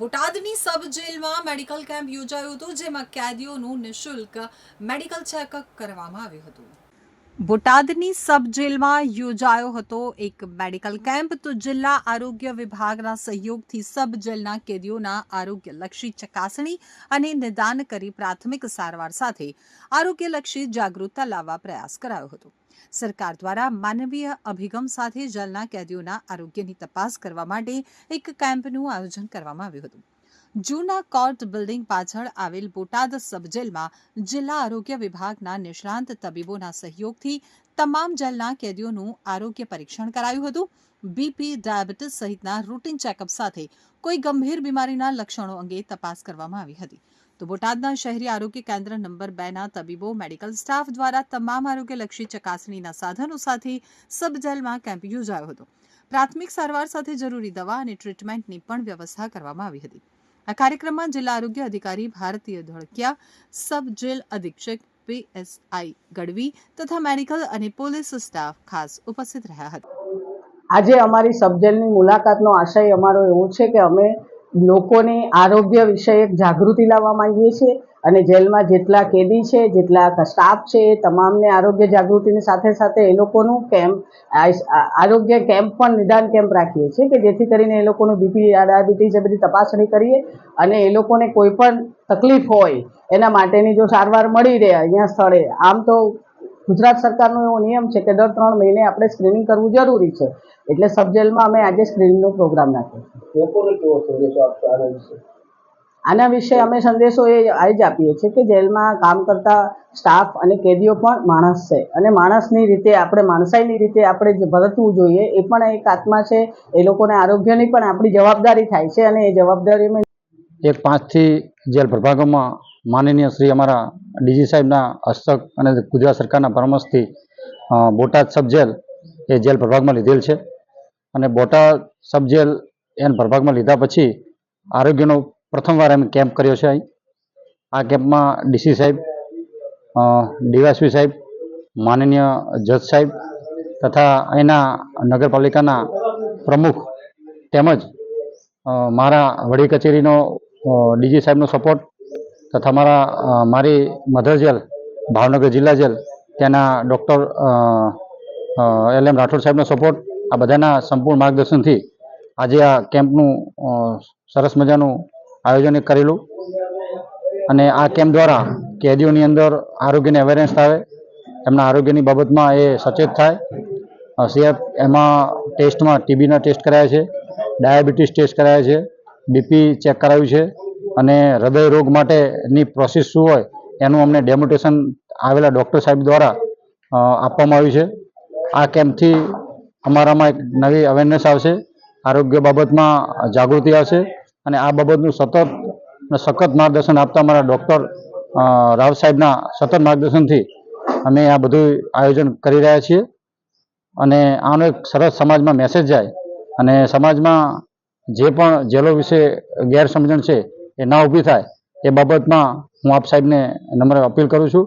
બોટાદની સબ જેલમાં medical camp યોજાયો હતો, જેમાં કેદીઓનું નિઃશુલ્ક મેડિકલ ચેકઅપ કરવામાં આવ્યું હતું. બોટાદની સબ જેલમાં યોજાયો હતો એક મેડિકલ કેમ્પ. તો જિલ્લા આરોગ્ય વિભાગના સહયોગથી સબ જેલના કેદીઓના આરોગ્યલક્ષી ચકાસણી અને નિદાન કરી પ્રાથમિક સારવાર સાથે આરોગ્યલક્ષી જાગૃતતા લાવવા પ્રયાસ કરાયો હતો. સરકાર દ્વારા માનવીય અભિગમ સાથે જેલના કેદીઓના આરોગ્યની તપાસ કરવા માટે એક કેમ્પનું આયોજન કરવામાં આવ્યું હતું. જૂના કોર્ટ બિલ્ડિંગ પાછળ આવેલ બોટાદ સબજેલમાં જિલ્લા આરોગ્ય વિભાગના નિષ્ણાંત તબીબોના સહયોગથી તમામ જેલના કેદીઓનું આરોગ્ય પરીક્ષણ કરાયું હતું. બીપી ડાયાબિટીસ સહિતના રૂટીન ચેકઅપ સાથે કોઈ ગંભીર બીમારીના લક્ષણો અંગે તપાસ કરવામાં આવી હતી. તો બોટાદના શહેરી આરોગ્ય કેન્દ્ર નંબર બેના તબીબો, મેડિકલ સ્ટાફ દ્વારા તમામ આરોગ્યલક્ષી ચકાસણીના સાધનો સાથે સબ જેલમાં કેમ્પ યોજાયો હતો. પ્રાથમિક સારવાર સાથે જરૂરી દવા અને ટ્રીટમેન્ટની પણ વ્યવસ્થા કરવામાં આવી હતી. આ કાર્યક્રમમાં જિલ્લા આરોગ્ય અધિકારી, ભારતીય ધોળકિયા સબ જેલ અધિક્ષક પીએસઆઈ ગઢવી તથા મેડિકલ અને પોલીસ સ્ટાફ ખાસ ઉપસ્થિત રહ્યા હતા. આજે અમારી સબજેલની મુલાકાતનો આશય અમારો એવો છે કે અમે લોકોની આરોગ્ય વિષયક જાગૃતિ લાવવા માંગીએ છીએ અને જેલમાં જેટલા કેદી છે, જેટલા સ્ટાફ છે, એ તમામને આરોગ્ય જાગૃતિની સાથે સાથે એ લોકોનું કેમ્પ આરોગ્ય કેમ્પ પણ નિદાન કેમ્પ રાખીએ છીએ કે જેથી કરીને એ લોકોનું બીપી, ડાયાબિટીસ એ બધી તપાસણી કરીએ અને એ લોકોને કોઈ પણ તકલીફ હોય એના માટેની જો સારવાર મળી રહે અહીંયા સ્થળે, આમ તો ગુજરાત સરકારનો એવો નિયમ છે કે દર ત્રણ મહિને આપણે સ્ક્રીનિંગ કરવું જરૂરી છે. એટલે સબજેલમાં અમે આજે સ્ક્રીનિંગનો પ્રોગ્રામ નાખ્યો છે. આના વિશે? અમે સંદેશો એ આ જ આપીએ છીએ કે જેલમાં કામ કરતા સ્ટાફ અને કેદીઓ પણ માણસ છે. અને માણસની રીતે આપણે માણસાઈની રીતે આપણે જે વર્તવું જોઈએ એ પણ એક આત્મા છે. એ લોકોને આરોગ્યની પણ આપણી જવાબદારી થાય છે અને એ જવાબદારી અમે એક પાંચથી જેલ પ્રભાગોમાં માનનીય શ્રી અમારા ડીજી સાહેબના હસ્તક અને ગુજરાત સરકારના પરામર્શથી બોટાદ સબ જેલ એ જેલ પ્રભાગમાં લીધેલ છે. અને બોટાદ સબ જેલ એન પ્રભાગમાં લીધા પછી આરોગ્યનો પ્રથમવાર અમે કેમ્પ કર્યો છે અહીં. આ કેમ્પમાં ડીસી સાહેબ ડીવાયસપી સાહેબ, માનનીય જજ સાહેબ તથા અહીંના નગરપાલિકાના પ્રમુખ તેમજ મારા વડી કચેરીનો ડીજી સાહેબનો સપોર્ટ તથા મારા મારી મધર જેલ, ભાવનગર જિલ્લા જેલ, ત્યાંના ડૉક્ટર એલ એમ રાઠોડ સાહેબનો સપોર્ટ આ બધાના સંપૂર્ણ માર્ગદર્શનથી આજે આ કેમ્પનું સરસ મજાનું આયોજન કરેલું. અને આ કેમ્પ દ્વારા કેદીઓની અંદર આરોગ્યની અવેરનેસ આવે એમના આરોગ્યની બાબતમાં એ સચેત થાય. સીએફ એમાં ટેસ્ટમાં ટીબીના ટેસ્ટ કરાયા છે, ડાયાબિટીસ ટેસ્ટ કરાયા છે, બીપી ચેક કરાવ્યું છે. અને હૃદય રોગ માટેની પ્રોસેસ શું હોય, એનું અમને ડેમોટેશન આવેલા ડૉક્ટર સાહેબ દ્વારા આપવામાં આવ્યું છે. આ કેમ્પથી અમારામાં એક નવી અવેરનેસ આવશે, આરોગ્ય બાબતમાં જાગૃતિ આવશે અને આ બાબતનું સતત સખત માર્ગદર્શન આપતા અમારા ડૉક્ટર રાવ સાહેબના સતત માર્ગદર્શનથી અમે આ બધું આયોજન કરી રહ્યા છીએ. અને આનો એક સરસ સમાજમાં મેસેજ જાય અને સમાજમાં જે પણ જેલો વિશે ગેરસમજણ છે એ ના ઊભી થાય. એ બાબતમાં હું આપ સાહેબને નમ્ર અપીલ કરું છું.